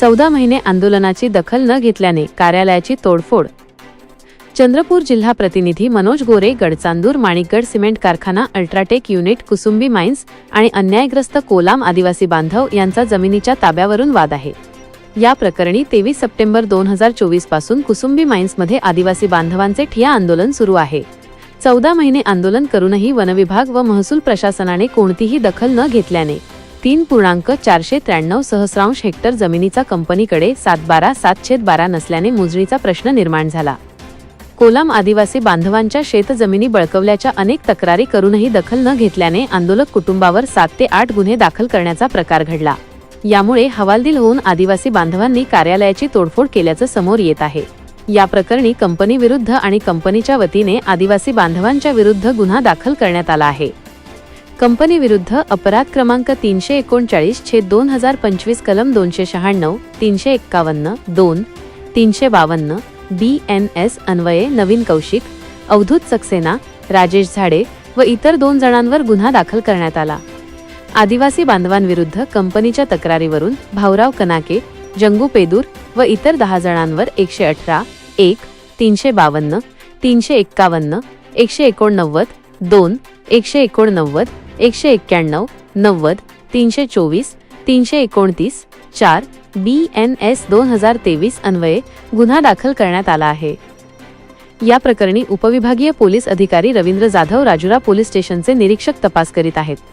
चौदा महिने आंदोलनाची दखल न घेतल्याने कार्यालयाची तोडफोड. चंद्रपूर जिल्हा प्रतिनिधी मनोज गोरे गडचांदूर माणिकगड सिमेंट कारखाना अल्ट्राटेक युनिट कुसुंबी माइन्स आणि अन्यायग्रस्त कोलाम आदिवासी बांधव यांचा जमिनीच्या ताब्यावरून वाद आहे. या प्रकरणी तेवीस सप्टेंबर दोन हजार चोवीसपासून कुसुंबी माइन्समध्ये आदिवासी बांधवांचे ठिया आंदोलन सुरू आहे. चौदा महिने आंदोलन करूनही वनविभाग व महसूल प्रशासनाने कोणतीही दखल न घेतल्याने तीन पूर्णांक चारशे त्र्याण्णव सहस्रांश हेक्टर जमिनीचा कंपनीकडे सात बारा सात छेद बारा नसल्याने मोजणीचा प्रश्न निर्माण झाला. कोलाम आदिवासी बांधवांच्या शेतजमिनी बळकवल्याच्या अनेक तक्रारी करूनही दखल न घेतल्याने आंदोलक कुटुंबावर सात ते आठ गुन्हे दाखल करण्याचा प्रकार घडला. यामुळे हवालदिल होऊन आदिवासी बांधवांनी कार्यालयाची तोडफोड केल्याचं समोर येत आहे. या प्रकरणी कंपनीविरुद्ध आणि कंपनीच्या वतीने आदिवासी बांधवांच्या विरुद्ध गुन्हा दाखल करण्यात आला आहे. कंपनीविरुद्ध अपराध क्रमांक तीनशे एकोणचाळीस छे दोन हजार पंचवीस कलम दोनशे शहाण्णव तीनशे एक्कावन्न दोन तीनशे बावन्न बी एन एस अन्वये नवीन कौशिक अवधूत सक्सेना राजेश झाडे व इतर दोन जणांवर गुन्हा दाखल करण्यात आला. आदिवासी बांधवांविरुद्ध कंपनीच्या तक्रारीवरून भाऊराव कनाके जंगू पेदूर व इतर दहा जणांवर एकशे अठरा एक तीनशे बावन्न तीनशे एक्कावन्न एकशे एकोणनव्वद दोन एकशे एकोणनव्वद एकशे एक्क्याण्णव नव्वद तीनशे चोवीस तीनशे एकोणतीस चार बी एन एस दोन हजार तेवीस अन्वये गुन्हा दाखल करण्यात आला आहे. या प्रकरणी उपविभागीय पोलीस अधिकारी रवींद्र जाधव राजुरा पोलीस स्टेशनचे निरीक्षक तपास करीत आहेत.